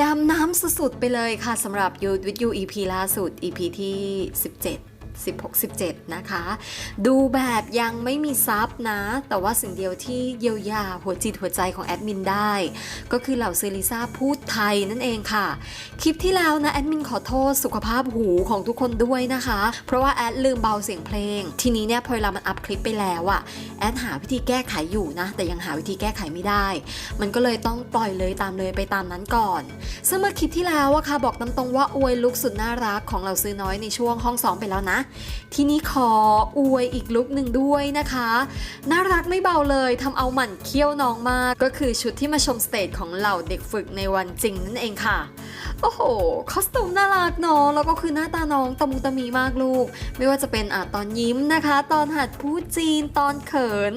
ดำน้ำสุดๆไปเลยค่ะสำหรับ You with You EP ล่าสุด EP ที่ 17 16 17 นะคะ ดูแบบยังไม่มีซับนะ แต่ว่าสิ่งเดียวที่เยียวยาหัวจิตหัวใจของแอดมินได้ ก็คือเหล่าเซริซ่าพูดไทยนั่นเองค่ะ คลิปที่แล้วนะแอดมินขอโทษสุขภาพหูของทุกคนด้วยนะคะ เพราะว่าแอดลืมเบาเสียงเพลง ทีนี้เนี่ยพอเวลามันอัพคลิปไปแล้วอะแอดหาวิธีแก้ไขอยู่นะ แต่ยังหาวิธีแก้ไขไม่ได้ มันก็เลยต้องปล่อยเลยตามเลยไปตามนั้นก่อน ซึ่งเมื่อคลิปที่แล้วอะค่ะบอกตามตรงว่าอวยลุกสุดน่ารักของเราซื้อน้อยในช่วงห้องซ้อมไปแล้วนะทีนี้ขออวยอีกลุกหนึ่งด้วยนะคะ น่ารักไม่เบาเลยทำเอาหมั่นเคี้ยวน้องมาก ก็คือชุดที่มาชมสเตจของเหล่าเด็กฝึกในวันจริงนั่นเองค่ะ โอ้โห คอสตูมน่ารักเนาะแล้วก็คือหน้าตาน้องตะมุตะมีมากลูก ไม่ว่าจะเป็นอะตอนยิ้มนะคะ ตอนหัดพูดจีนตอนเขิน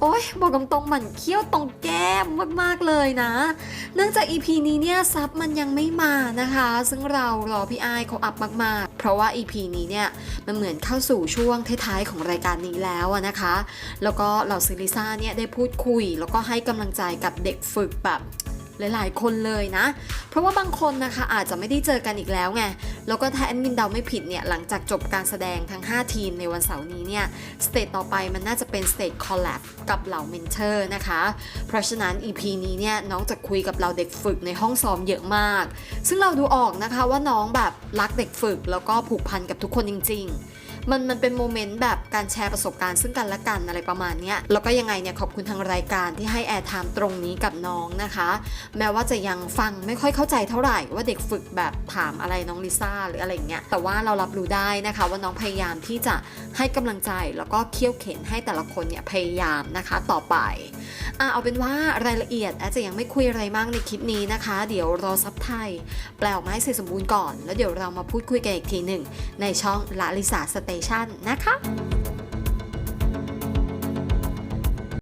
โอ้ยบอกตรงๆหมันเคี้ยวตรงแก้มมากๆเลยนะ เนื่องจาก EP นี้เนี่ยซับมันยังไม่มานะคะ ซึ่งเรารอพี่ไอายเขาอัพมากๆ เพราะว่า EP นี้เนี่ยมันเหมือนเข้าสู่ช่วงท้ายๆของรายการนี้แล้วนะคะ แล้วก็เหล่าซิลิซ่าเนี่ยได้พูดคุย แล้วก็ให้กำลังใจกับเด็กฝึกแบบ หลายๆ คนเลยนะ เพราะว่าบางคนนะคะอาจจะไม่ได้เจอกันอีกแล้วไง แล้วก็ถ้าแอดมินเดาไม่ผิดเนี่ย หลังจากจบการแสดงทั้ง 5 ทีมในวันเสาร์นี้เนี่ย สเตจต่อไปมันน่าจะเป็นสเตจคอลแลบกับเหล่าเมนเทอร์นะคะ เพราะฉะนั้น EP นี้เนี่ยน้องจะคุยกับเราเด็กฝึกในห้องซ้อมเยอะมาก ซึ่งเราดูออกนะคะว่าน้องแบบรักเด็กฝึกแล้วก็ผูกพันกับทุกคนจริง ๆ มันมันเป็นโมเมนต์แบบการแชร์ประสบการณ์ซึ่งกันและกันอะไรประมาณนี้แล้วก็ยังไงเนี่ยขอบคุณทางรายการที่ให้แอร์ไทม์ตรงนี้กับน้องนะคะ แม้ว่าจะยังฟังไม่ค่อยเข้าใจเท่าไหร่ว่าเด็กฝึกแบบถามอะไรน้องลิซ่าหรืออะไรเงี้ยแต่ว่าเรารับรู้ได้นะคะ ว่าน้องพยายามที่จะให้กำลังใจแล้วก็เคี่ยวเข็นให้แต่ละคนเนี่ยพยายามนะคะต่อไปอะเอาเป็นว่ารายละเอียดอาจจะยังไม่คุยอะไรมากในคลิปนี้นะคะ เดี๋ยวรอซับไทย แปลออกมาให้เสร็จสมบูรณ์ก่อน แล้วเดี๋ยวเรามาพูดคุยกันอีกทีหนึ่งในช่องละลิสาสเตชันนะคะ